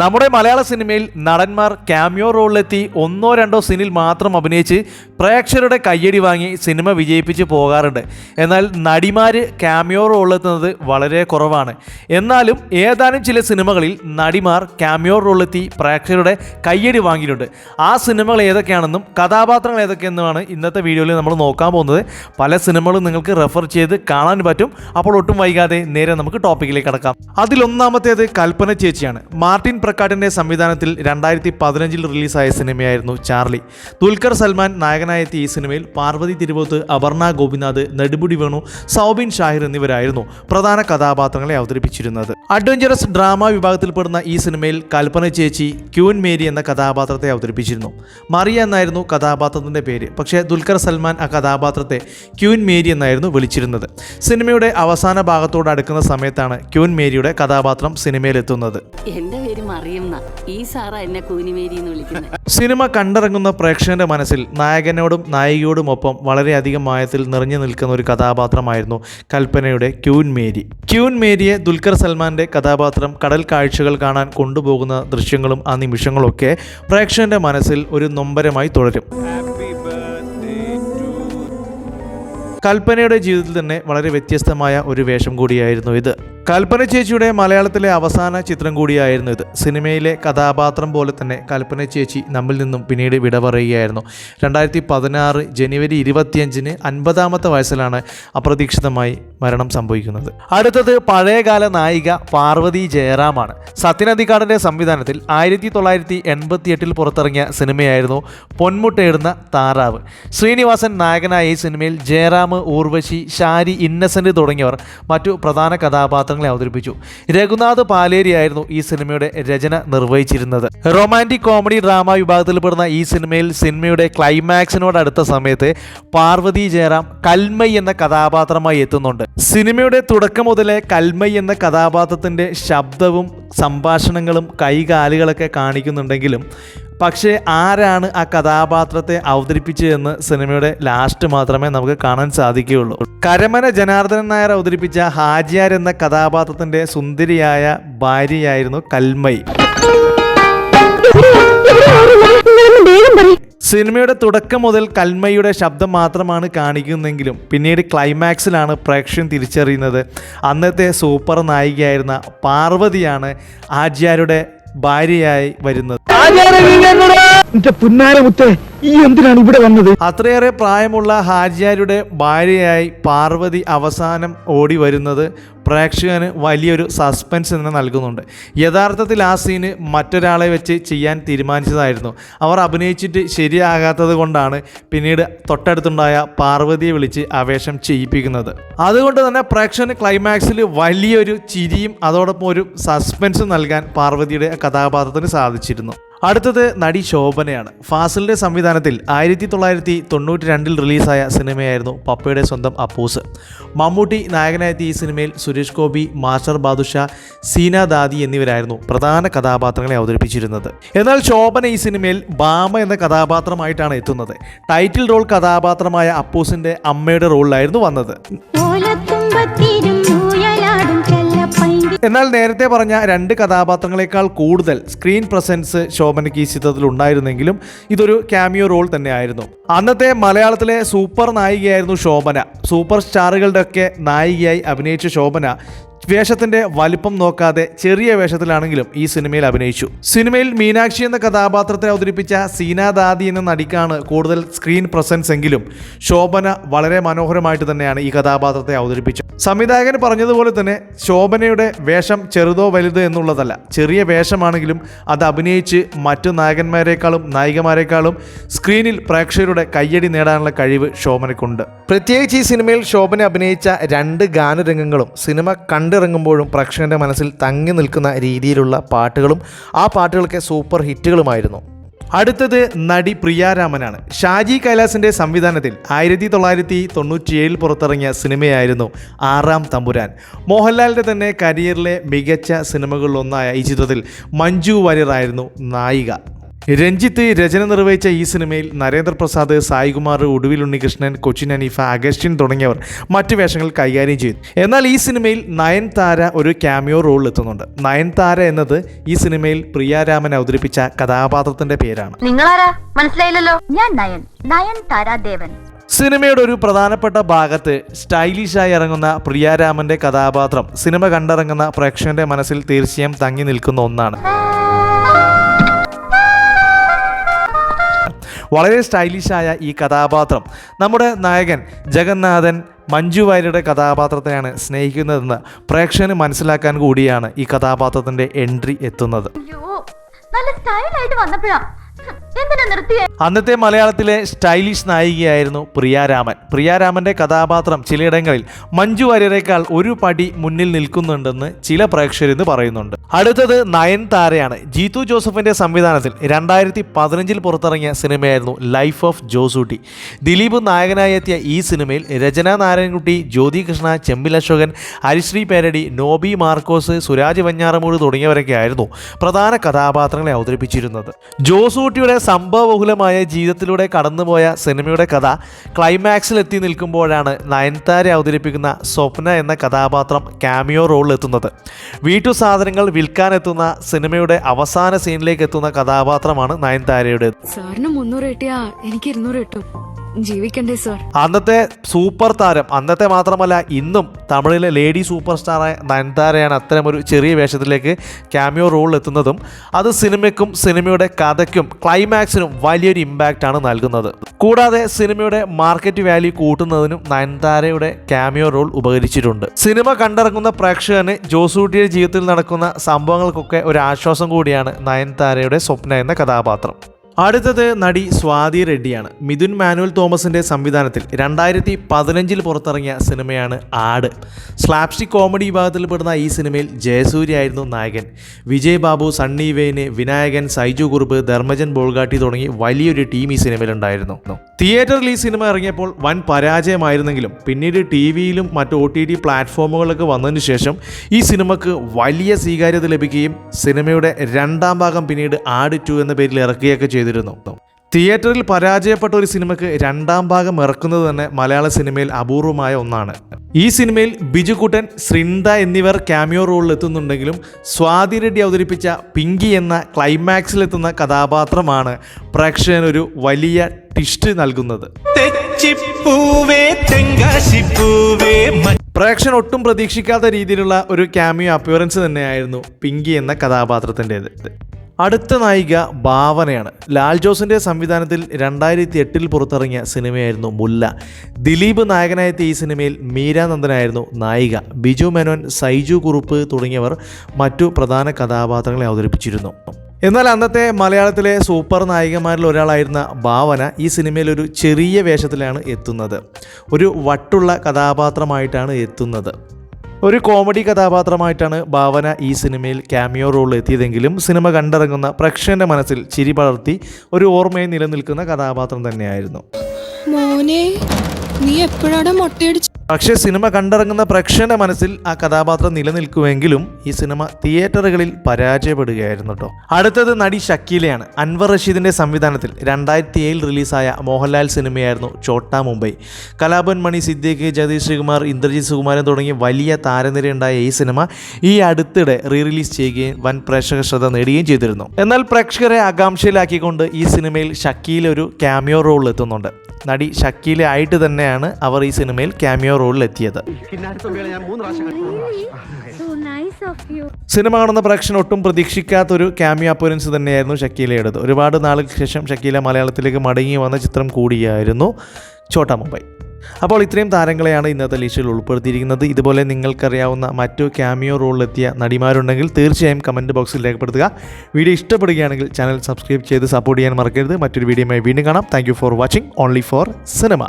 നമ്മുടെ മലയാള സിനിമയിൽ നടന്മാർ ക്യാമിയോ റോളിലെത്തി ഒന്നോ രണ്ടോ സീനിൽ മാത്രം അഭിനയിച്ച് പ്രേക്ഷകരുടെ കയ്യടി വാങ്ങി സിനിമ വിജയിപ്പിച്ച് പോകാറുണ്ട്. എന്നാൽ നടിമാർ ക്യാമിയോ റോളിലെത്തുന്നത് വളരെ കുറവാണ്. എന്നാലും ഏതാനും ചില സിനിമകളിൽ നടിമാർ ക്യാമിയോ റോളിലെത്തി പ്രേക്ഷകരുടെ കയ്യടി വാങ്ങിയിട്ടുണ്ട്. ആ സിനിമകൾ ഏതൊക്കെയാണെന്നും കഥാപാത്രങ്ങൾ ഏതൊക്കെയെന്നുമാണ് ഇന്നത്തെ വീഡിയോയിൽ നമ്മൾ നോക്കാൻ പോകുന്നത്. പല സിനിമകളും നിങ്ങൾക്ക് റെഫർ ചെയ്ത് കാണാൻ പറ്റും. അപ്പോൾ ഒട്ടും വൈകാതെ നേരെ നമുക്ക് ടോപ്പിക്കിലേക്ക് കടക്കാം. അതിലൊന്നാമത്തേത് കൽപ്പന ചേച്ചിയാണ്. മാർട്ടിൻ പ്രക്കാട്ടിന്റെ സംവിധാനത്തിൽ രണ്ടായിരത്തി പതിനഞ്ചിൽ റിലീസായ സിനിമയായിരുന്നു ചാർലി. ദുൽഖർ സൽമാൻ നായകനായെത്തിയ ഈ സിനിമയിൽ പാർവതി തിരുവോത്ത് അപർണ ഗോപിനാഥ് നെടുമുടി വേണു സൗബിൻ ഷാഹിർ എന്നിവരായിരുന്നു പ്രധാന കഥാപാത്രങ്ങളെ അവതരിപ്പിച്ചിരുന്നത്. അഡ്വഞ്ചറസ് ഡ്രാമ വിഭാഗത്തിൽപ്പെടുന്ന ഈ സിനിമയിൽ കൽപ്പന ചേച്ചി ക്യൂൻ മേരി എന്ന കഥാപാത്രത്തെ അവതരിപ്പിച്ചിരുന്നു. മറിയ എന്നായിരുന്നു കഥാപാത്രത്തിന്റെ പേര്. പക്ഷേ ദുൽഖർ സൽമാൻ ആ കഥാപാത്രത്തെ ക്യൂൻ മേരി എന്നായിരുന്നു വിളിച്ചിരുന്നത്. സിനിമയുടെ അവസാന ഭാഗത്തോട് അടുക്കുന്ന സമയത്താണ് ക്യൂൻ മേരിയുടെ കഥാപാത്രം സിനിമയിലെത്തുന്നത്. എന്റെ പേര് മറിയംന്ന ഈ സാറാ എന്നെ കൂനിമേരി എന്ന് വിളിക്കുന്നത് സിനിമ കണ്ടിറങ്ങുന്ന പ്രേക്ഷകന്റെ മനസ്സിൽ നായകനോടും നായികയോടും ഒപ്പം വളരെയധികം മായത്തിൽ നിറഞ്ഞു നിൽക്കുന്ന ഒരു കഥാപാത്രമായിരുന്നു കൽപ്പനയുടെ ക്യൂൻ മേരി. ക്യൂൻ മേരിയെ ദുൽഖർ സൽമാന്റെ കഥാപാത്രം കടൽ കാഴ്ചകൾ കാണാൻ കൊണ്ടുപോകുന്ന ദൃശ്യങ്ങളും ആ നിമിഷങ്ങളൊക്കെ പ്രേക്ഷകന്റെ മനസ്സിൽ ഒരു നൊമ്പരമായി തുടരും. കൽപ്പനയുടെ ജീവിതത്തിൽ തന്നെ വളരെ വ്യത്യസ്തമായ ഒരു വേഷം കൂടിയായിരുന്നു ഇത്. കൽപ്പന ചേച്ചിയുടെ മലയാളത്തിലെ അവസാന ചിത്രം കൂടിയായിരുന്നു ഇത്. സിനിമയിലെ കഥാപാത്രം പോലെ തന്നെ കൽപ്പന ചേച്ചി നമ്മിൽ നിന്നും പിന്നീട് വിട പറയുകയായിരുന്നു. രണ്ടായിരത്തി പതിനാറ് ജനുവരി ഇരുപത്തിയഞ്ചിന് അൻപതാമത്തെ വയസ്സിലാണ് അപ്രതീക്ഷിതമായി മരണം സംഭവിക്കുന്നത്. അടുത്തത് പഴയകാല നായിക പാർവതി ജയറാമാണ്. സത്യനന്ദിക്കാടിന്റെ സംവിധാനത്തിൽ ആയിരത്തി തൊള്ളായിരത്തി എൺപത്തി എട്ടിൽ പുറത്തിറങ്ങിയ സിനിമയായിരുന്നു പൊന്മുട്ടയിടുന്ന താറാവ്. ശ്രീനിവാസൻ നായകനായ ഈ സിനിമയിൽ ജയറാം ഊർവശി ഷാരി ഇന്നസെന്റ് തുടങ്ങിയവർ മറ്റു പ്രധാന കഥാപാത്രങ്ങളെ അവതരിപ്പിച്ചു. രഘുനാഥ് പാലേരിയായിരുന്നു ഈ സിനിമയുടെ രചന നിർവഹിച്ചിരുന്നത്. റൊമാന്റിക് കോമഡി ഡ്രാമ വിഭാഗത്തിൽപ്പെടുന്ന ഈ സിനിമയിൽ സിനിമയുടെ ക്ലൈമാക്സിനോട് അടുത്ത സമയത്ത് പാർവതി ജയറാം കൽമൈ എന്ന കഥാപാത്രമായി എത്തുന്നുണ്ട്. സിനിമയുടെ തുടക്കം മുതലേ കൽമൈ എന്ന കഥാപാത്രത്തിന്റെ ശബ്ദവും സംഭാഷണങ്ങളും കൈകാലുകളൊക്കെ കാണിക്കുന്നുണ്ടെങ്കിലും പക്ഷേ ആരാണ് ആ കഥാപാത്രത്തെ അവതരിപ്പിച്ചതെന്ന് സിനിമയുടെ ലാസ്റ്റ് മാത്രമേ നമുക്ക് കാണാൻ സാധിക്കുകയുള്ളൂ. കരമന ജനാർദ്ദനൻ നായർ അവതരിപ്പിച്ച ഹാജിയാർ എന്ന കഥാപാത്രത്തിന്റെ സുന്ദരിയായ ഭാര്യയായിരുന്നു കൽമൈ. സിനിമയുടെ തുടക്കം മുതൽ കൽമയുടെ ശബ്ദം മാത്രമാണ് കാണിക്കുന്നതെങ്കിലും പിന്നീട് ക്ലൈമാക്സിലാണ് പ്രേക്ഷകൻ തിരിച്ചറിയുന്നത്. അന്നത്തെ സൂപ്പർ നായികയായിരുന്ന പാർവതിയാണ് ആചാര്യയുടെ ഭാര്യയായി വരുന്നത്. എന്റെ പുന്നാരമുത്തെ ഈ എന്തിനാണ് ഇവിടെ വന്നത്? അത്രയേറെ പ്രായമുള്ള ഹാജിയാരുടെ ഭാര്യയായി പാർവതി അവസാനം ഓടി വരുന്നത് പ്രേക്ഷകന് വലിയൊരു സസ്പെൻസ് തന്നെ നൽകുന്നുണ്ട്. യഥാർത്ഥത്തിൽ ആ സീന് മറ്റൊരാളെ വെച്ച് ചെയ്യാൻ തീരുമാനിച്ചതായിരുന്നു. അവർ അഭിനയിച്ചിട്ട് ശരിയാകാത്തത് കൊണ്ടാണ് പിന്നീട് തൊട്ടടുത്തുണ്ടായ പാർവതിയെ വിളിച്ച് ആവേശം ചെയ്യിപ്പിക്കുന്നത്. അതുകൊണ്ട് തന്നെ പ്രേക്ഷകന് ക്ലൈമാക്സിൽ വലിയൊരു ചിരിയും അതോടൊപ്പം ഒരു സസ്പെൻസും നൽകാൻ പാർവതിയുടെ കഥാപാത്രത്തിന് സാധിച്ചിരുന്നു. അടുത്തത് നടി ശോഭനയാണ്. ഫാസിലിന്റെ സംവിധാനത്തിൽ ആയിരത്തി തൊള്ളായിരത്തി തൊണ്ണൂറ്റി രണ്ടിൽ റിലീസായ സിനിമയായിരുന്നു പപ്പയുടെ സ്വന്തം അപ്പൂസ്. മമ്മൂട്ടി നായകനായെത്തിയ ഈ സിനിമയിൽ സുരേഷ് ഗോപി മാസ്റ്റർ ബാദുഷ സീന ദാദി എന്നിവരായിരുന്നു പ്രധാന കഥാപാത്രങ്ങളെ അവതരിപ്പിച്ചിരുന്നത്. എന്നാൽ ശോഭന ഈ സിനിമയിൽ ബാമ എന്ന കഥാപാത്രമായിട്ടാണ് എത്തുന്നത്. ടൈറ്റിൽ റോൾ കഥാപാത്രമായ അപ്പൂസിന്റെ അമ്മയുടെ റോളിലായിരുന്നു വന്നത്. എന്നാൽ നേരത്തെ പറഞ്ഞ രണ്ട് കഥാപാത്രങ്ങളെക്കാൾ കൂടുതൽ സ്ക്രീൻ പ്രസൻസ് ശോഭനയ്ക്ക് ഈ ചിത്രത്തിൽ ഉണ്ടായിരുന്നെങ്കിലും ഇതൊരു ക്യാമിയോ റോൾ തന്നെയായിരുന്നു. അന്നത്തെ മലയാളത്തിലെ സൂപ്പർ നായികയായിരുന്നു ശോഭന. സൂപ്പർ സ്റ്റാറുകളുടെ ഒക്കെ നായികയായി അഭിനയിച്ച ശോഭന വേഷത്തിന്റെ വലിപ്പം നോക്കാതെ ചെറിയ വേഷത്തിലാണെങ്കിലും ഈ സിനിമയിൽ അഭിനയിച്ചു. സിനിമയിൽ മീനാക്ഷി എന്ന കഥാപാത്രത്തെ അവതരിപ്പിച്ച സീനാദാദി എന്ന നടിക്കാണ് കൂടുതൽ സ്ക്രീൻ പ്രസൻസ് എങ്കിലും ശോഭന വളരെ മനോഹരമായിട്ട് തന്നെയാണ് ഈ കഥാപാത്രത്തെ അവതരിപ്പിച്ചത്. സംവിധായകൻ പറഞ്ഞതുപോലെ തന്നെ ശോഭനയുടെ വേഷം ചെറുതോ വലുതോ എന്നുള്ളതല്ല. ചെറിയ വേഷമാണെങ്കിലും അത് അഭിനയിച്ച് മറ്റു നായകന്മാരെക്കാളും നായികമാരെക്കാളും സ്ക്രീനിൽ പ്രേക്ഷകരുടെ കയ്യടി നേടാനുള്ള കഴിവ് ശോഭനയ്ക്കുണ്ട് പ്രത്യേകിച്ച് ഈ സിനിമയിൽ ശോഭന അഭിനയിച്ച രണ്ട് ഗാനരംഗങ്ങളും സിനിമ കണ്ടിറങ്ങുമ്പോഴും പ്രേക്ഷകന്റെ മനസ്സിൽ തങ്ങി നിൽക്കുന്ന രീതിയിലുള്ള പാട്ടുകളും ആ പാട്ടുകളൊക്കെ സൂപ്പർ ഹിറ്റുകളുമായിരുന്നു. അടുത്തത് നടി പ്രിയാരാമനാണ്. ഷാജി കൈലാസിന്റെ സംവിധാനത്തിൽ ആയിരത്തി തൊള്ളായിരത്തി തൊണ്ണൂറ്റിയേഴിൽ പുറത്തിറങ്ങിയ സിനിമയായിരുന്നു ആറാം തമ്പുരാൻ. മോഹൻലാലിന്റെ തന്നെ കരിയറിലെ മികച്ച സിനിമകളിലൊന്നായ ഈ ചിത്രത്തിൽ മഞ്ജു വാര്യറായിരുന്നു നായിക. രഞ്ജിത്ത് രചന നിർവഹിച്ച ഈ സിനിമയിൽ നരേന്ദ്രപ്രസാദ് സായികുമാർ ഒടുവിൽ ഉണ്ണികൃഷ്ണൻ കൊച്ചിൻ അനീഫ അഗസ്റ്റിൻ തുടങ്ങിയവർ മറ്റു വേഷങ്ങൾ കൈകാര്യം ചെയ്തു. എന്നാൽ ഈ സിനിമയിൽ നയൻതാര ഒരു ക്യാമിയോ റോളിൽ എത്തുന്നുണ്ട്. നയൻതാര എന്നത് ഈ സിനിമയിൽ പ്രിയാരാമൻ അവതരിപ്പിച്ച കഥാപാത്രത്തിന്റെ പേരാണ്. നിങ്ങളാരാ? മനസ്സിലായില്ലല്ലോ. ഞാൻ നയൻ. നയൻ താരാദേവൻ. സിനിമയുടെ ഒരു പ്രധാനപ്പെട്ട ഭാഗത്ത് സ്റ്റൈലിഷായി ഇറങ്ങുന്ന പ്രിയാരാമന്റെ കഥാപാത്രം സിനിമ കണ്ടിറങ്ങുന്ന പ്രേക്ഷകന്റെ മനസ്സിൽ തീർച്ചയായും തങ്ങി നിൽക്കുന്ന ഒന്നാണ്. വളരെ സ്റ്റൈലിഷായ ഈ കഥാപാത്രം. നമ്മുടെ നായകൻ ജഗന്നാഥൻ മഞ്ജു വാര്യരുടെ കഥാപാത്രത്തെയാണ് സ്നേഹിക്കുന്നതെന്ന് പ്രേക്ഷകന് മനസ്സിലാക്കാൻ കൂടിയാണ് ഈ കഥാപാത്രത്തിന്റെ എൻട്രി എത്തുന്നത്. നല്ല സ്റ്റൈലായിട്ട് അന്നത്തെ മലയാളത്തിലെ സ്റ്റൈലിഷ് നായികയായിരുന്നു പ്രിയാരാമൻ. പ്രിയാരാമന്റെ കഥാപാത്രം ചിലയിടങ്ങളിൽ മഞ്ജു വാര്യരേക്കാൾ ഒരു പടി മുന്നിൽ നിൽക്കുന്നുണ്ടെന്ന് ചില പ്രേക്ഷകർ ഇന്ന് പറയുന്നുണ്ട്. അടുത്തത് നയൻ താരയാണ്. ജീതു ജോസഫിന്റെ സംവിധാനത്തിൽ രണ്ടായിരത്തി പതിനഞ്ചിൽ പുറത്തിറങ്ങിയ സിനിമയായിരുന്നു ലൈഫ് ഓഫ് ജോസൂട്ടി. ദിലീപ് നായകനായി എത്തിയ ഈ സിനിമയിൽ രചന നാരായണൻകുട്ടി ജ്യോതി കൃഷ്ണ ചെമ്പിൽ അശോകൻ ഹരിശ്രീ പേരടി നോബി മാർക്കോസ് സുരാജ് വഞ്ഞാറമൂട് തുടങ്ങിയവരൊക്കെ ആയിരുന്നു പ്രധാന കഥാപാത്രങ്ങളെ അവതരിപ്പിച്ചിരുന്നത്. ജോസൂട്ടിയുടെ സംഭവബഹുലമായ ജീവിതത്തിലൂടെ കടന്നുപോയ സിനിമയുടെ കഥ ക്ലൈമാക്സിൽ എത്തി നിൽക്കുമ്പോഴാണ് നയൻതാര അവതരിപ്പിക്കുന്ന സ്വപ്ന എന്ന കഥാപാത്രം ക്യാമിയോ റോളിലെത്തുന്നത് വീട്ടു സാധനങ്ങൾ വിൽക്കാനെത്തുന്ന സിനിമയുടെ അവസാന സീനിലേക്ക് എത്തുന്ന കഥാപാത്രമാണ് നയൻതാരയുടെ സാറിന് മുന്നൂറ് കിട്ടിയാ എനിക്ക് ഇരുന്നൂറ് കിട്ടും. ജീവിക്കണ്ടേ സർ. അന്നത്തെ സൂപ്പർ താരം അന്നത്തെ മാത്രമല്ല ഇന്നും തമിഴിലെ ലേഡി സൂപ്പർ സ്റ്റാറായ നയൻതാരയാണ് അത്തരമൊരു ചെറിയ വേഷത്തിലേക്ക് ക്യാമിയോ റോളിൽ എത്തുന്നതും അത് സിനിമയ്ക്കും സിനിമയുടെ കഥയ്ക്കും ക്ലൈമാക്സിനും വലിയൊരു ഇമ്പാക്റ്റ് ആണ് നൽകുന്നത്. കൂടാതെ സിനിമയുടെ മാർക്കറ്റ് വാല്യൂ കൂട്ടുന്നതിനും നയൻതാരയുടെ ക്യാമിയോ റോൾ ഉപകരിച്ചിട്ടുണ്ട്. സിനിമ കണ്ടിറങ്ങുന്ന പ്രേക്ഷകന് ജോസൂട്ടിയുടെ ജീവിതത്തിൽ നടക്കുന്ന സംഭവങ്ങൾക്കൊക്കെ ഒരു ആശ്വാസം കൂടിയാണ് നയൻതാരയുടെ സ്വപ്ന എന്ന കഥാപാത്രം. അടുത്തത് നടി സ്വാതി റെഡ്ഡിയാണ്. മിഥുൻ മാനുവൽ തോമസിന്റെ സംവിധാനത്തിൽ രണ്ടായിരത്തി പതിനഞ്ചിൽ പുറത്തിറങ്ങിയ സിനിമയാണ് ആട്. സ്ലാപ്സ്റ്റിക് കോമഡി വിഭാഗത്തിൽ പെടുന്ന ഈ സിനിമയിൽ ജയസൂര്യ ആയിരുന്നു നായകൻ. വിജയ് ബാബു സണ്ണി വെയിന് വിനായകൻ സൈജു കുറുപ്പ് ധർമ്മജൻ ബോൾഗാട്ടി തുടങ്ങി വലിയൊരു ടീം ഈ സിനിമയിൽ ഉണ്ടായിരുന്നു തിയേറ്ററിൽ ഈ സിനിമ ഇറങ്ങിയപ്പോൾ വൻ പരാജയമായിരുന്നെങ്കിലും പിന്നീട് ടി വിയിലും മറ്റ് ഒ ടി ടി പ്ലാറ്റ്ഫോമുകളിലൊക്കെ വന്നതിന് ശേഷം ഈ സിനിമക്ക് വലിയ സ്വീകാര്യത ലഭിക്കുകയും സിനിമയുടെ രണ്ടാം ഭാഗം പിന്നീട് ആട് ടു എന്ന പേരിൽ ഇറക്കുകയൊക്കെ ചെയ്തിരുന്നു. തിയേറ്ററിൽ പരാജയപ്പെട്ട ഒരു സിനിമയ്ക്ക് രണ്ടാം ഭാഗം ഇറക്കുന്നത് തന്നെ മലയാള സിനിമയിൽ അപൂർവമായ ഒന്നാണ്. ഈ സിനിമയിൽ ബിജുകുട്ടൻ ശ്രിന്ദ എന്നിവർ ക്യാമിയോ റോളിൽ എത്തുന്നുണ്ടെങ്കിലും സ്വാതി റെഡ്ഡി അവതരിപ്പിച്ച പിങ്കി എന്ന ക്ലൈമാക്സിലെത്തുന്ന കഥാപാത്രമാണ് പ്രേക്ഷകനൊരു വലിയ ടിസ്റ്റ് നൽകുന്നത്. പ്രേക്ഷകൻ ഒട്ടും പ്രതീക്ഷിക്കാത്ത രീതിയിലുള്ള ഒരു ക്യാമിയോ അപ്പിയറൻസ് തന്നെയായിരുന്നു പിങ്കി എന്ന കഥാപാത്രത്തിന്റേത്. അടുത്ത നായിക ഭാവനയാണ്. ലാൽ ജോസിന്റെ സംവിധാനത്തിൽ രണ്ടായിരത്തി എട്ടിൽ പുറത്തിറങ്ങിയ സിനിമയായിരുന്നു മുല്ല. ദിലീപ് നായകനായെത്തിയ ഈ സിനിമയിൽ മീരാനന്ദനായിരുന്നു നായിക. ബിജു മേനോൻ സൈജു കുറുപ്പ് തുടങ്ങിയവർ മറ്റു പ്രധാന കഥാപാത്രങ്ങളെ അവതരിപ്പിച്ചിരുന്നു. എന്നാൽ അന്നത്തെ മലയാളത്തിലെ സൂപ്പർ നായികമാരിൽ ഒരാളായിരുന്ന ഭാവന ഈ സിനിമയിൽ ഒരു ചെറിയ വേഷത്തിലാണ് എത്തുന്നത്. ഒരു വട്ടുള്ള കഥാപാത്രമായിട്ടാണ് എത്തുന്നത്. ഒരു കോമഡി കഥാപാത്രമായിട്ടാണ് ഭാവന ഈ സിനിമയിൽ ക്യാമിയോ റോളിൽ എത്തിയതെങ്കിലും സിനിമ കണ്ടിറങ്ങുന്ന പ്രേക്ഷകന്റെ മനസ്സിൽ ചിരി പടർത്തി ഒരു ഓർമ്മയെ നിലനിൽക്കുന്ന കഥാപാത്രം തന്നെയായിരുന്നു. മോനെ നീ എപ്പോഴാണ് മൊട്ടയടിച്ച് പക്ഷേ സിനിമ കണ്ടിറങ്ങുന്ന പ്രേക്ഷകന്റെ മനസ്സിൽ ആ കഥാപാത്രം നിലനിൽക്കുമെങ്കിലും ഈ സിനിമ തിയേറ്ററുകളിൽ പരാജയപ്പെടുകയായിരുന്നു കേട്ടോ അടുത്തത് നടി ഷക്കീലയാണ്. അൻവർ റഷീദിന്റെ സംവിധാനത്തിൽ രണ്ടായിരത്തി ഏഴിൽ റിലീസായ മോഹൻലാൽ സിനിമയായിരുന്നു ചോട്ടാ മുംബൈ. കലാപൻ മണി സിദ്ദീഖ് ജഗദീഷ് ശ്രീകുമാർ ഇന്ദ്രജിത് സുകുമാരൻ തുടങ്ങിയ വലിയ താരനിരയുണ്ടായ ഈ സിനിമ ഈ അടുത്തിടെ റീ റിലീസ് ചെയ്യുകയും വൻ പ്രേക്ഷക ശ്രദ്ധ നേടുകയും ചെയ്തിരുന്നു. എന്നാൽ പ്രേക്ഷകരെ ആകാംക്ഷയിലാക്കിക്കൊണ്ട് ഈ സിനിമയിൽ ഷക്കീല ഒരു ക്യാമിയോ റോൾ എത്തുന്നുണ്ട്. നടി ഷക്കീല ആയിട്ട് തന്നെയാണ് അവർ ഈ സിനിമയിൽ ക്യാമിയോ you. സിനിമ കാണുന്ന പ്രേക്ഷകൻ ഒട്ടും പ്രതീക്ഷിക്കാത്തൊരു ക്യാമിയോ അപ്പുറൻസ് തന്നെയായിരുന്നു ഷക്കീലയുടേത്. ഒരുപാട് നാളുകൾക്ക് ശേഷം ഷക്കീല മലയാളത്തിലേക്ക് മടങ്ങി വന്ന ചിത്രം കൂടിയായിരുന്നു. ചോട്ടാ മുംബൈ. അപ്പോൾ ഇത്രയും താരങ്ങളെയാണ് ഇന്നത്തെ ലിസ്റ്റിൽ ഉൾപ്പെടുത്തിയിരിക്കുന്നത്. ഇതുപോലെ നിങ്ങൾക്കറിയാവുന്ന മറ്റു ക്യാമിയോ റോളിലെത്തിയ നടിമാരുണ്ടെങ്കിൽ തീർച്ചയായും കമന്റ് ബോക്സിൽ രേഖപ്പെടുത്തുക. വീഡിയോ ഇഷ്ടപ്പെടുകയാണെങ്കിൽ ചാനൽ സബ്സ്ക്രൈബ് ചെയ്ത് സപ്പോർട്ട് ചെയ്യാൻ മറക്കരുത്. മറ്റൊരു വീഡിയോയുമായി വീണ്ടും കാണാം. Thank for watching only for cinema